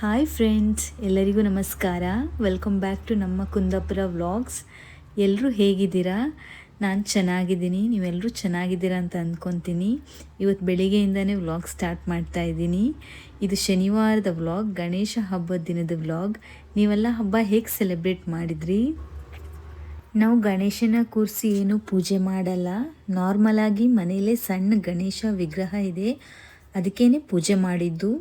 Hi friends ಎಲ್ಲರಿಗೂ ನಮಸ್ಕಾರ. Welcome back to ನಮ್ಮ ಕುಂದಾಪುರ ವ್ಲಾಗ್ಸ್ ಎಲ್ಲರೂ ಹೇಗಿದ್ದೀರಾ? ನಾನು ಚೆನ್ನಾಗಿದ್ದೀನಿ. ನೀವೆಲ್ಲರೂ ಚೆನ್ನಾಗಿದ್ದೀರಾ ಅಂತ ಅಂದ್ಕೊತೀನಿ ಇವತ್ತು ಬೆಳಿಗ್ಗೆಯಿಂದನೇ ವ್ಲಾಗ್ ಸ್ಟಾರ್ಟ್ ಮಾಡ್ತಾ ಇದ್ದೀನಿ. ಇದು ಶನಿವಾರದ ವ್ಲಾಗ್ ಗಣೇಶ ಹಬ್ಬದ ದಿನದ ವ್ಲಾಗ್ ನೀವೆಲ್ಲ ಹಬ್ಬ ಹೇಗೆ ಸೆಲೆಬ್ರೇಟ್ ಮಾಡಿದ್ರಿ? ನಾವು ಗಣೇಶನ ಕೂರಿಸಿ ಏನು ಪೂಜೆ ಮಾಡಲ್ಲ. ನಾರ್ಮಲಾಗಿ ಮನೆಯಲ್ಲೇ ಸಣ್ಣ ಗಣೇಶ ವಿಗ್ರಹ ಇದೆ. ಅದಕ್ಕೇನೆ ಪೂಜೆ ಮಾಡಿದ್ದು.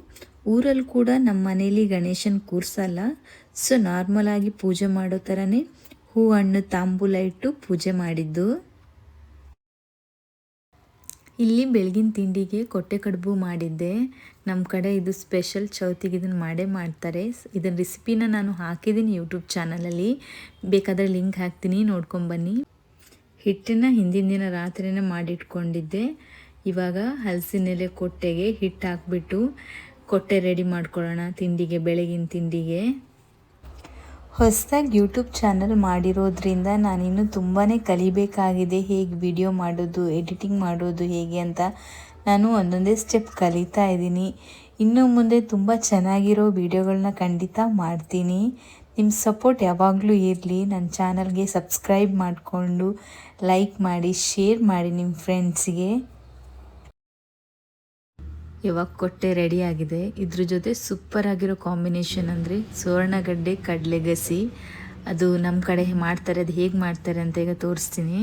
ಊರಲ್ಲಿ ಕೂಡ ನಮ್ಮ ಮನೇಲಿ ಗಣೇಶನ ಕೂರಿಸಲ್ಲ. ಸೊ ನಾರ್ಮಲಾಗಿ ಪೂಜೆ ಮಾಡೋ ಥರನೇ ಹೂ, ಹಣ್ಣು, ತಾಂಬೂಲ ಇಟ್ಟು ಪೂಜೆ ಮಾಡಿದ್ದು. ಇಲ್ಲಿ ಬೆಳಗಿನ ತಿಂಡಿಗೆ ಕೊಟ್ಟೆ ಕಡುಬು ಮಾಡಿದ್ದೆ. ನಮ್ಮ ಕಡೆ ಇದು ಸ್ಪೆಷಲ್ ಚೌತಿಗೆ ಇದನ್ನು ಮಾಡೇ ಮಾಡ್ತಾರೆ. ಇದನ್ನ ರೆಸಿಪಿನ ನಾನು ಹಾಕಿದ್ದೀನಿ ಯೂಟ್ಯೂಬ್ ಚಾನಲಲ್ಲಿ. ಬೇಕಾದರೆ ಲಿಂಕ್ ಹಾಕ್ತೀನಿ ನೋಡ್ಕೊಂಬನ್ನಿ ಹಿಟ್ಟನ್ನು ಹಿಂದಿನ ದಿನ ರಾತ್ರಿನೇ ಮಾಡಿಟ್ಕೊಂಡಿದ್ದೆ. ಇವಾಗ ಹಲಸಿನೆಲೆ ಕೊಟ್ಟೆಗೆ ಹಿಟ್ಟು ಹಾಕ್ಬಿಟ್ಟು ಕೊಟ್ಟೆ ರೆಡಿ ಮಾಡ್ಕೊಳ್ಳೋಣ ತಿಂಡಿಗೆ, ಬೆಳಗಿನ ತಿಂಡಿಗೆ. ಹೊಸದಾಗಿ ಯೂಟ್ಯೂಬ್ ಚಾನಲ್ ಮಾಡಿರೋದ್ರಿಂದ ನಾನಿನ್ನು ತುಂಬಾ ಕಲಿಬೇಕಾಗಿದೆ. ಹೇಗೆ ವಿಡಿಯೋ ಮಾಡೋದು ಎಡಿಟಿಂಗ್ ಮಾಡೋದು ಹೇಗೆ ಅಂತ ನಾನು ಒಂದೊಂದೇ ಸ್ಟೆಪ್ ಕಲಿತಾ ಇದ್ದೀನಿ. ಇನ್ನು ಮುಂದೆ ತುಂಬ ಚೆನ್ನಾಗಿರೋ ವಿಡಿಯೋಗಳನ್ನ ಖಂಡಿತ ಮಾಡ್ತೀನಿ. ನಿಮ್ಮ ಸಪೋರ್ಟ್ ಯಾವಾಗಲೂ ಇರಲಿ. ನನ್ನ ಚಾನಲ್ಗೆ ಸಬ್ಸ್ಕ್ರೈಬ್ ಮಾಡಿಕೊಂಡು ಲೈಕ್ ಮಾಡಿ ಶೇರ್ ಮಾಡಿ ನಿಮ್ಮ ಫ್ರೆಂಡ್ಸಿಗೆ ಇವಾಗ ಕೊಟ್ಟೆ ಆಗಿದೆ. ಇದ್ರ ಜೊತೆ ಸೂಪರ್ ಆಗಿರೋ ಕಾಂಬಿನೇಷನ್ ಅಂದರೆ ಸುವರ್ಣಗಡ್ಡೆ, ಕಡಲೆಗಸಿ. ಅದು ನಮ್ಮ ಕಡೆ ಮಾಡ್ತಾರೆ, ಅದು ಹೇಗೆ ಮಾಡ್ತಾರೆ ಅಂತ ಈಗ ತೋರಿಸ್ತೀನಿ.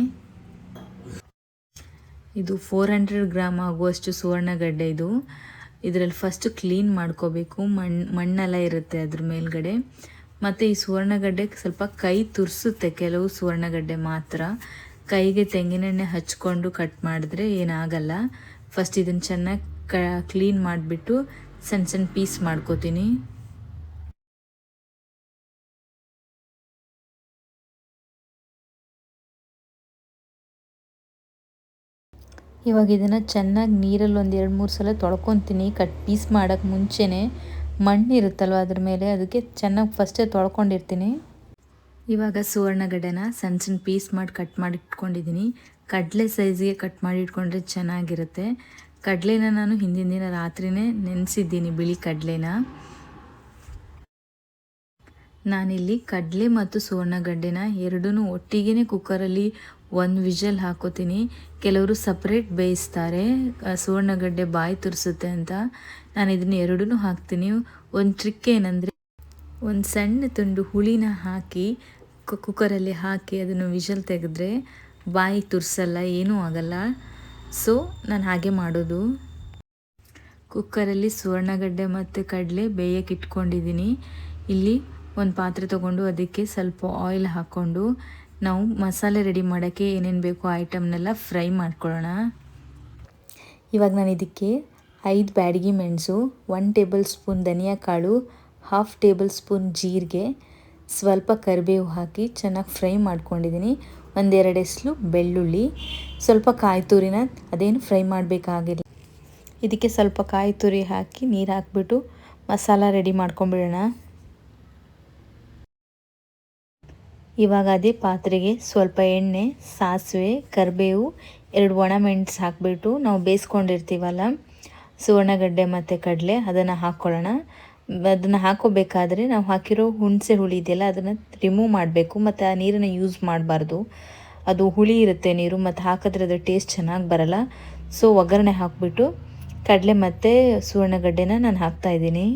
ಇದು ಫೋರ್ ಹಂಡ್ರೆಡ್ ಗ್ರಾಮ್ ಆಗುವಷ್ಟು ಸುವರ್ಣಗಡ್ಡೆ ಇದು. ಇದರಲ್ಲಿ ಫಸ್ಟು ಕ್ಲೀನ್ ಮಾಡ್ಕೋಬೇಕು. ಮಣ್ಣು ಮಣ್ಣೆಲ್ಲ ಇರುತ್ತೆ ಅದ್ರ ಮೇಲ್ಗಡೆ. ಮತ್ತು ಈ ಸುವರ್ಣಗಡ್ಡೆ ಸ್ವಲ್ಪ ಕೈ ತುರಿಸುತ್ತೆ, ಕೆಲವು ಸುವರ್ಣಗಡ್ಡೆ ಮಾತ್ರ. ಕೈಗೆ ತೆಂಗಿನೆಣ್ಣೆ ಹಚ್ಕೊಂಡು ಕಟ್ ಮಾಡಿದ್ರೆ ಏನಾಗಲ್ಲ. ಫಸ್ಟ್ ಇದನ್ನು ಚೆನ್ನಾಗಿ ಕ ಕ್ಲೀನ್ ಮಾಡಿಬಿಟ್ಟು ಸಣ್ಣ ಸಣ್ಣ ಪೀಸ್ ಮಾಡ್ಕೋತೀನಿ. ಇವಾಗ ಇದನ್ನು ಚೆನ್ನಾಗಿ ನೀರಲ್ಲಿ ಒಂದು ಎರಡು ಮೂರು ಸಲ ತೊಳ್ಕೊತೀನಿ. ಕಟ್ ಪೀಸ್ ಮಾಡೋಕ್ಕೆ ಮುಂಚೆನೇ ಮಣ್ಣು ಇರುತ್ತಲ್ವ ಅದ್ರ ಮೇಲೆ ಅದಕ್ಕೆ ಚೆನ್ನಾಗಿ ಫಸ್ಟೇ ತೊಳ್ಕೊಂಡಿರ್ತೀನಿ. ಇವಾಗ ಸುವರ್ಣಗಡ್ಡೆನ ಸಣ್ಣ ಸಣ್ಣ ಪೀಸ್ ಮಾಡಿ ಕಟ್ ಮಾಡಿ ಇಟ್ಕೊಂಡಿದ್ದೀನಿ ಕಡಲೆ ಸೈಜಿಗೆ ಕಟ್ ಮಾಡಿ ಇಟ್ಕೊಂಡ್ರೆ ಚೆನ್ನಾಗಿರುತ್ತೆ. ಕಡಲೆನ ನಾನು ಹಿಂದಿನ ದಿನ ರಾತ್ರಿನೇ ನೆನೆಸಿದ್ದೀನಿ ಬಿಳಿ ಕಡಲೆನ. ನಾನಿಲ್ಲಿ ಕಡಲೆ ಮತ್ತು ಸುವರ್ಣಗಡ್ಡೆನ ಎರಡೂ ಒಟ್ಟಿಗೆ ಕುಕ್ಕರಲ್ಲಿ ಒಂದು ವಿಷಲ್ ಹಾಕೋತೀನಿ. ಕೆಲವರು ಸಪ್ರೇಟ್ ಬೇಯಿಸ್ತಾರೆ ಸುವರ್ಣಗಡ್ಡೆ ಬಾಯಿ ತುರಿಸುತ್ತೆ ಅಂತ. ನಾನು ಇದನ್ನು ಎರಡೂ ಹಾಕ್ತೀನಿ. ಒಂದು ಟ್ರಿಕ್ ಏನಂದರೆ, ಒಂದು ಸಣ್ಣ ತುಂಡು ಹುಳಿನ ಹಾಕಿ ಕುಕ್ಕರಲ್ಲಿ ಹಾಕಿ ಅದನ್ನು ವಿಷಲ್ ತೆಗೆದ್ರೆ ಬಾಯಿ ತುರಿಸಲ್ಲ, ಏನೂ ಆಗಲ್ಲ. ಸೊ, ನಾನು ಹಾಗೆ ಮಾಡೋದು. ಕುಕ್ಕರಲ್ಲಿ ಸುವರ್ಣಗಡ್ಡೆ ಮತ್ತು ಕಡಲೆ ಬೇಯಕ್ಕೆ ಇಟ್ಕೊಂಡಿದ್ದೀನಿ. ಇಲ್ಲಿ ಒಂದು ಪಾತ್ರೆ ತೊಗೊಂಡು ಅದಕ್ಕೆ ಸ್ವಲ್ಪ ಆಯಿಲ್ ಹಾಕ್ಕೊಂಡು ನಾವು ಮಸಾಲೆ ರೆಡಿ ಮಾಡೋಕ್ಕೆ ಏನೇನು ಬೇಕೋ ಐಟಮ್ನೆಲ್ಲ ಫ್ರೈ ಮಾಡ್ಕೊಳ್ಳೋಣ. ಇವಾಗ ನಾನು ಇದಕ್ಕೆ ಐದು ಬ್ಯಾಡಗಿ ಮೆಣಸು ಒನ್ ಟೇಬಲ್ ಸ್ಪೂನ್ ಧನಿಯಾ ಕಾಳು ಹಾಫ್ ಟೇಬಲ್ ಸ್ಪೂನ್ ಜೀರಿಗೆ, ಸ್ವಲ್ಪ ಕರಿಬೇವು ಹಾಕಿ ಚೆನ್ನಾಗಿ ಫ್ರೈ ಮಾಡ್ಕೊಂಡಿದ್ದೀನಿ. ಒಂದೆರಡು ಎಸ್ಲು ಬೆಳ್ಳುಳ್ಳಿ, ಸ್ವಲ್ಪ ಕಾಯಿ ತುರಿನ ಅದೇನು ಫ್ರೈ ಮಾಡಬೇಕಾಗಿಲ್ಲ. ಇದಕ್ಕೆ ಸ್ವಲ್ಪ ಕಾಯಿ ತುರಿ ಹಾಕಿ ನೀರು ಹಾಕ್ಬಿಟ್ಟು ಮಸಾಲ ರೆಡಿ ಮಾಡ್ಕೊಂಬಿಡೋಣ ಇವಾಗ ಅದೇ ಪಾತ್ರೆಗೆ ಸ್ವಲ್ಪ ಎಣ್ಣೆ, ಸಾಸಿವೆ, ಕರಿಬೇವು, ಎರಡು ಒಣ ಮೆಣಸು ಹಾಕಿಬಿಟ್ಟು ನಾವು ಬೇಯಿಸ್ಕೊಂಡಿರ್ತೀವಲ್ಲ, ಸುವರ್ಣಗಡ್ಡೆ ಮತ್ತು ಕಡಲೆ, ಅದನ್ನು ಹಾಕ್ಕೊಳ್ಳೋಣ. ಅದನ್ನು ಹಾಕೋಬೇಕಾದ್ರೆ ನಾವು ಹಾಕಿರೋ ಹುಣಸೆ ಹುಳಿ ಇದೆಯಲ್ಲ, ಅದನ್ನು ರಿಮೂವ್ ಮಾಡಬೇಕು. ಮತ್ತು ಆ ನೀರನ್ನು ಯೂಸ್ ಮಾಡಬಾರ್ದು. ಅದು ಹುಳಿ ಇರುತ್ತೆ ನೀರು, ಮತ್ತು ಹಾಕಿದ್ರೆ ಅದು ಟೇಸ್ಟ್ ಚೆನ್ನಾಗಿ ಬರಲ್ಲ. ಸೊ ಒಗ್ಗರಣೆ ಹಾಕಿಬಿಟ್ಟು ಕಡಲೆ ಮತ್ತು ಸುವರ್ಣಗಡ್ಡೆನ ನಾನು ಹಾಕ್ತಾಯಿದ್ದೀನಿ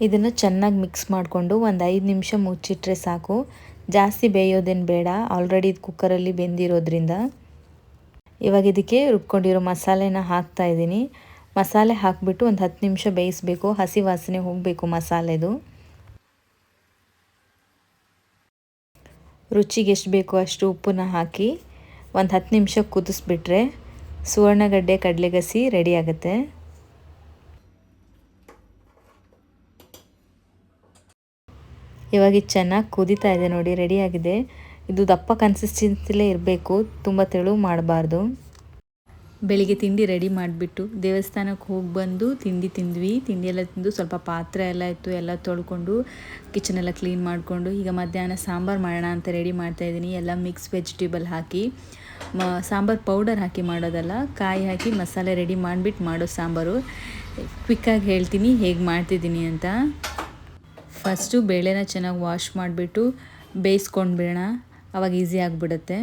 ಇದನ್ನು ಚೆನ್ನಾಗಿ ಮಿಕ್ಸ್ ಮಾಡಿಕೊಂಡು ಒಂದು ಐದು ನಿಮಿಷ ಮುಚ್ಚಿಟ್ರೆ ಸಾಕು. ಜಾಸ್ತಿ ಬೇಯೋದೇನು ಬೇಡ. ಆಲ್ರೆಡಿ ಇದು ಕುಕ್ಕರಲ್ಲಿ ಬೆಂದಿರೋದ್ರಿಂದ. ಇವಾಗ ಇದಕ್ಕೆ ರುಬ್ಕೊಂಡಿರೋ ಮಸಾಲೆನ ಹಾಕ್ತಾ ಇದ್ದೀನಿ. ಮಸಾಲೆ ಹಾಕಿಬಿಟ್ಟು ಒಂದು ಹತ್ತು ನಿಮಿಷ ಬೇಯಿಸಬೇಕು. ಹಸಿ ವಾಸನೆ ಹೋಗಬೇಕು ಮಸಾಲೆದು. ರುಚಿಗೆ ಎಷ್ಟು ಬೇಕೋ ಅಷ್ಟು ಉಪ್ಪನ್ನ ಹಾಕಿ ಒಂದು ಹತ್ತು ನಿಮಿಷ ಕುದಿಸ್ಬಿಟ್ರೆ ಸುವರ್ಣಗಡ್ಡೆ ಕಡಲೆಗಸಿ ರೆಡಿ ಆಗುತ್ತೆ. ಇವಾಗ ಇದು ಚೆನ್ನಾಗಿ ಕುದೀತಾ ಇದೆ ನೋಡಿ ರೆಡಿಯಾಗಿದೆ ಇದು ದಪ್ಪ ಕನ್ಸಿಸ್ಟೆನ್ಸಿಲೇ ಇರಬೇಕು, ತುಂಬ ತೆಳು ಮಾಡಬಾರ್ದು. ಬೆಳಿಗ್ಗೆ ತಿಂಡಿ ರೆಡಿ ಮಾಡಿಬಿಟ್ಟು, ದೇವಸ್ಥಾನಕ್ಕೆ ಹೋಗಿ ಬಂದು ತಿಂಡಿ ತಿಂದ್ವಿ. ತಿಂಡಿ ಎಲ್ಲ ತಿಂದು ಸ್ವಲ್ಪ ಪಾತ್ರೆ ಎಲ್ಲ ಇತ್ತು, ಎಲ್ಲ ತೊಳ್ಕೊಂಡು ಕಿಚನ್ ಎಲ್ಲ ಕ್ಲೀನ್ ಮಾಡಿಕೊಂಡು, ಈಗ ಮಧ್ಯಾಹ್ನ ಸಾಂಬಾರು ಮಾಡೋಣ ಅಂತ ರೆಡಿ ಮಾಡ್ತಾಯಿದ್ದೀನಿ ಎಲ್ಲ ಮಿಕ್ಸ್ ವೆಜಿಟೇಬಲ್ ಹಾಕಿ, ಮ, ಸಾಂಬಾರು ಪೌಡರ್ ಹಾಕಿ ಮಾಡೋದಲ್ಲ, ಕಾಯಿ ಹಾಕಿ ಮಸಾಲೆ ರೆಡಿ ಮಾಡಿಬಿಟ್ಟು ಮಾಡೋ ಸಾಂಬಾರು. ಕ್ವಿಕ್ಕಾಗಿ ಹೇಳ್ತೀನಿ, ಹೇಗೆ ಮಾಡ್ತಿದ್ದೀನಿ ಅಂತ. ಫಸ್ಟು ಬೇಳೆನ ಚೆನ್ನಾಗಿ ವಾಶ್ ಮಾಡಿಬಿಟ್ಟು ಬೇಯಿಸ್ಕೊಂಡು ಬಿಡೋಣ. ಅವಾಗ ಈಸಿ ಆಗಿಬಿಡುತ್ತೆ.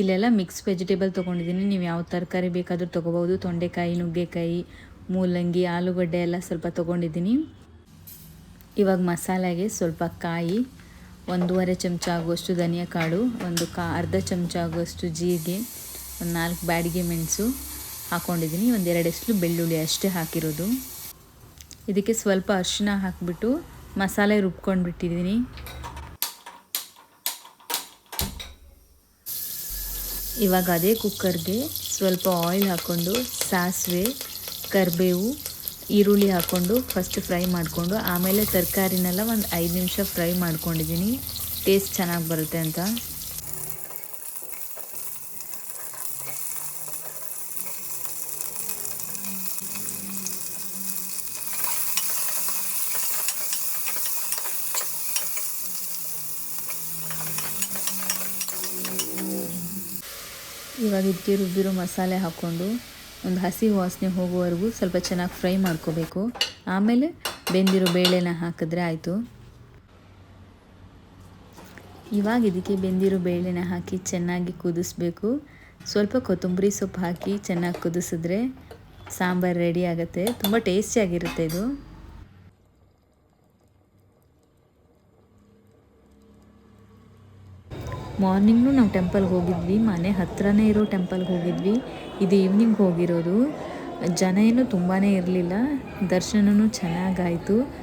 ಇಲ್ಲೆಲ್ಲ ಮಿಕ್ಸ್ ವೆಜಿಟೇಬಲ್ ತೊಗೊಂಡಿದ್ದೀನಿ. ನೀವು ಯಾವ ತರಕಾರಿ ಬೇಕಾದರೂ ತೊಗೋಬೋದು ತೊಂಡೆಕಾಯಿ, ನುಗ್ಗೆಕಾಯಿ, ಮೂಲಂಗಿ, ಆಲೂಗಡ್ಡೆ ಎಲ್ಲ ಸ್ವಲ್ಪ ತೊಗೊಂಡಿದ್ದೀನಿ. ಇವಾಗ ಮಸಾಲೆಗೆ ಸ್ವಲ್ಪ ಕಾಯಿ, ಒಂದೂವರೆ ಚಮಚ ಆಗುವಷ್ಟು ಧನಿಯಾ ಕಾಳು ಒಂದು ಕಾ, ಅರ್ಧ ಚಮಚ ಆಗುವಷ್ಟು ಜೀರಿಗೆ, ಒಂದು ನಾಲ್ಕು ಬ್ಯಾಡಿಗೆ ಮೆಣಸು ಹಾಕ್ಕೊಂಡಿದ್ದೀನಿ ಒಂದೆರಡಷ್ಟು ಬೆಳ್ಳುಳ್ಳಿ ಅಷ್ಟೇ ಹಾಕಿರೋದು. ಇದಕ್ಕೆ ಸ್ವಲ್ಪ ಅರಿಶಿನ ಹಾಕಿಬಿಟ್ಟು ಮಸಾಲೆ ರುಬ್ಕೊಂಡು ಬಿಟ್ಟಿದ್ದೀನಿ ಇವಾಗ ಅದೇ ಕುಕ್ಕರ್ಗೆ ಸ್ವಲ್ಪ ಆಯಿಲ್ ಹಾಕ್ಕೊಂಡು ಸಾಸಿವೆ, ಕರಿಬೇವು, ಈರುಳ್ಳಿ ಹಾಕ್ಕೊಂಡು ಫಸ್ಟ್ ಫ್ರೈ ಮಾಡಿಕೊಂಡು ಆಮೇಲೆ ತರಕಾರಿನೆಲ್ಲ ಒಂದು ಐದು ನಿಮಿಷ ಫ್ರೈ ಮಾಡ್ಕೊಂಡಿದ್ದೀನಿ. ಟೇಸ್ಟ್ ಚೆನ್ನಾಗಿ ಬರುತ್ತೆ ಅಂತ. ಇವಾಗ ಇದಕ್ಕೆ ರುಬ್ಬಿರೋ ಮಸಾಲೆ ಹಾಕ್ಕೊಂಡು ಒಂದು ಹಸಿ ವಾಸನೆ ಹೋಗುವವರೆಗೂ ಸ್ವಲ್ಪ ಚೆನ್ನಾಗಿ ಫ್ರೈ ಮಾಡ್ಕೋಬೇಕು. ಆಮೇಲೆ ಬೆಂದಿರೋ ಬೇಳೆನ ಹಾಕಿದ್ರೆ ಆಯಿತು. ಇವಾಗ ಇದಕ್ಕೆ ಬೆಂದಿರೋ ಬೇಳೆನ ಹಾಕಿ ಚೆನ್ನಾಗಿ ಕುದಿಸ್ಬೇಕು. ಸ್ವಲ್ಪ ಕೊತ್ತಂಬರಿ ಸೊಪ್ಪು ಹಾಕಿ ಚೆನ್ನಾಗಿ ಕುದಿಸಿದ್ರೆ ಸಾಂಬಾರು ರೆಡಿ ಆಗುತ್ತೆ. ತುಂಬ ಟೇಸ್ಟಿಯಾಗಿರುತ್ತೆ ಇದು. ಮಾರ್ನಿಂಗ್ನು ನಾವು ಟೆಂಪಲ್ಗೆ ಹೋಗಿದ್ವಿ, ಮನೆ ಹತ್ತಿರನೇ ಇರೋ ಟೆಂಪಲ್ಗೆ ಹೋಗಿದ್ವಿ. ಇದು ಈವ್ನಿಂಗ್ ಹೋಗಿರೋದು. ಜನ ಏನು ತುಂಬಾ ಇರಲಿಲ್ಲ ದರ್ಶನವೂ ಚೆನ್ನಾಗಾಯಿತು.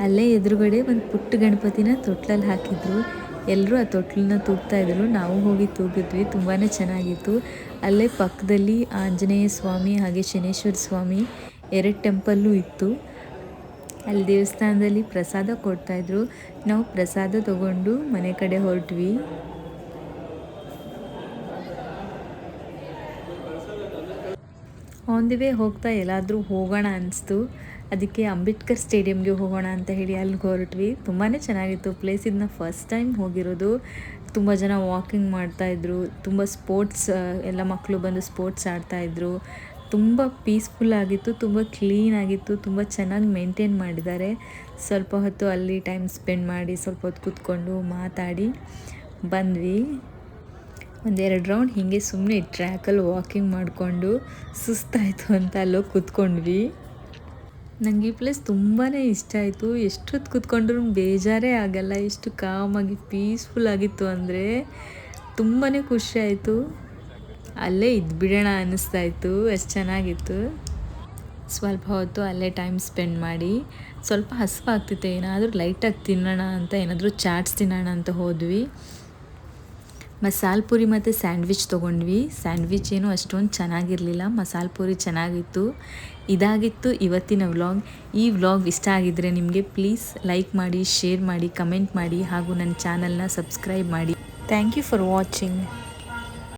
ಅಲ್ಲೇ ಎದುರುಗಡೆ ಒಂದು ಪುಟ್ಟ ಗಣಪತಿನ ತೊಟ್ಲಲ್ಲಿ ಹಾಕಿದ್ರು. ಎಲ್ಲರೂ ಆ ತೊಟ್ಲನ್ನ ತೂಗ್ತಾಯಿದ್ರು ನಾವು ಹೋಗಿ ತೂಗಿದ್ವಿ ತುಂಬಾ ಚೆನ್ನಾಗಿತ್ತು. ಅಲ್ಲೇ ಪಕ್ಕದಲ್ಲಿ ಆಂಜನೇಯ ಸ್ವಾಮಿ ಹಾಗೆ ಶನೇಶ್ವರ ಸ್ವಾಮಿ, ಎರಡು ಟೆಂಪಲ್ಲು ಇತ್ತು. ಅಲ್ಲಿ ದೇವಸ್ಥಾನದಲ್ಲಿ ಪ್ರಸಾದ ಕೊಡ್ತಾಯಿದ್ರು ನಾವು ಪ್ರಸಾದ ತಗೊಂಡು ಮನೆ ಕಡೆ ಹೊರಟ್ವಿ. ಆನ್ ದಿ ವೇ ಹೋಗ್ತಾ ಎಲ್ಲಾದರೂ ಹೋಗೋಣ ಅನಿಸ್ತು. ಅದಕ್ಕೆ ಅಂಬೇಡ್ಕರ್ ಸ್ಟೇಡಿಯಮ್ಗೆ ಹೋಗೋಣ ಅಂತ ಹೇಳಿ ಅಲ್ಲಿಗೆ ಹೊರಟ್ವಿ. ತುಂಬಾ ಚೆನ್ನಾಗಿತ್ತು ಪ್ಲೇಸ್ ಇದನ್ನ ಫಸ್ಟ್ ಟೈಮ್ ಹೋಗಿರೋದು. ತುಂಬ ಜನ ವಾಕಿಂಗ್ ಮಾಡ್ತಾಯಿದ್ರು ತುಂಬ ಸ್ಪೋರ್ಟ್ಸ್ ಎಲ್ಲ ಮಕ್ಕಳು ಬಂದು ಸ್ಪೋರ್ಟ್ಸ್ ಆಡ್ತಾಯಿದ್ರು ತುಂಬ ಪೀಸ್ಫುಲ್ ಆಗಿತ್ತು, ತುಂಬ ಕ್ಲೀನ್ ಆಗಿತ್ತು, ತುಂಬ ಚೆನ್ನಾಗಿ ಮೇಂಟೈನ್ ಮಾಡಿದ್ದಾರೆ. ಸ್ವಲ್ಪ ಹೊತ್ತು ಅಲ್ಲಿ ಟೈಮ್ ಸ್ಪೆಂಡ್ ಮಾಡಿ, ಸ್ವಲ್ಪ ಹೊತ್ತು ಕೂತ್ಕೊಂಡು ಮಾತಾಡಿ ಬಂದ್ವಿ. ಒಂದೆರಡು ರೌಂಡ್ ಹೀಗೆ ಸುಮ್ಮನೆ ಟ್ರ್ಯಾಕಲ್ಲಿ ವಾಕಿಂಗ್ ಮಾಡಿಕೊಂಡು ಸುಸ್ತಾಯಿತು ಅಂತ ಅಲ್ಲೋಗಿ ಕೂತ್ಕೊಂಡ್ವಿ. ನನಗೆ ಈ ಪ್ಲೇಸ್ ತುಂಬಾ ಇಷ್ಟ ಆಯಿತು. ಎಷ್ಟೊತ್ತು ಕೂತ್ಕೊಂಡ್ರೂ ಬೇಜಾರೇ ಆಗಲ್ಲ. ಎಷ್ಟು ಕಾಮಾಗಿ ಪೀಸ್ಫುಲ್ ಆಗಿತ್ತು ಅಂದರೆ ತುಂಬಾ ಖುಷಿ ಆಯಿತು. ಅಲ್ಲೇ ಇದ್ಬಿಡೋಣ ಅನ್ನಿಸ್ತಾಯಿತ್ತು ಎಷ್ಟು ಚೆನ್ನಾಗಿತ್ತು. ಸ್ವಲ್ಪ ಹೊತ್ತು ಅಲ್ಲೇ ಟೈಮ್ ಸ್ಪೆಂಡ್ ಮಾಡಿ, ಸ್ವಲ್ಪ ಹಸಿವಾಗ್ತಿತ್ತು, ಏನಾದರೂ ಲೈಟಾಗಿ ತಿನ್ನೋಣ ಅಂತ ಏನಾದರೂ ಚಾಟ್ಸ್ ತಿನ್ನೋಣ ಅಂತ ಹೋದ್ವಿ. ಮಸಾಲೆ ಪೂರಿ ಮತ್ತು ಸ್ಯಾಂಡ್ವಿಚ್ ತೊಗೊಂಡ್ವಿ. ಸ್ಯಾಂಡ್ವಿಚ್ ಏನು ಅಷ್ಟೊಂದು ಚೆನ್ನಾಗಿರಲಿಲ್ಲ, ಮಸಾಲೆ ಪೂರಿ ಚೆನ್ನಾಗಿತ್ತು. ಇದಾಗಿತ್ತು ಇವತ್ತಿನ ವ್ಲಾಗ್ ಈ ವ್ಲಾಗ್ ಇಷ್ಟ ಆಗಿದ್ದರೆ ನಿಮಗೆ ಪ್ಲೀಸ್ ಲೈಕ್ ಮಾಡಿ ಶೇರ್ ಮಾಡಿ ಕಮೆಂಟ್ ಮಾಡಿ, ಹಾಗೂ ನನ್ನ ಚಾನಲ್ನ ಸಬ್ಸ್ಕ್ರೈಬ್ ಮಾಡಿ. Thank you for watching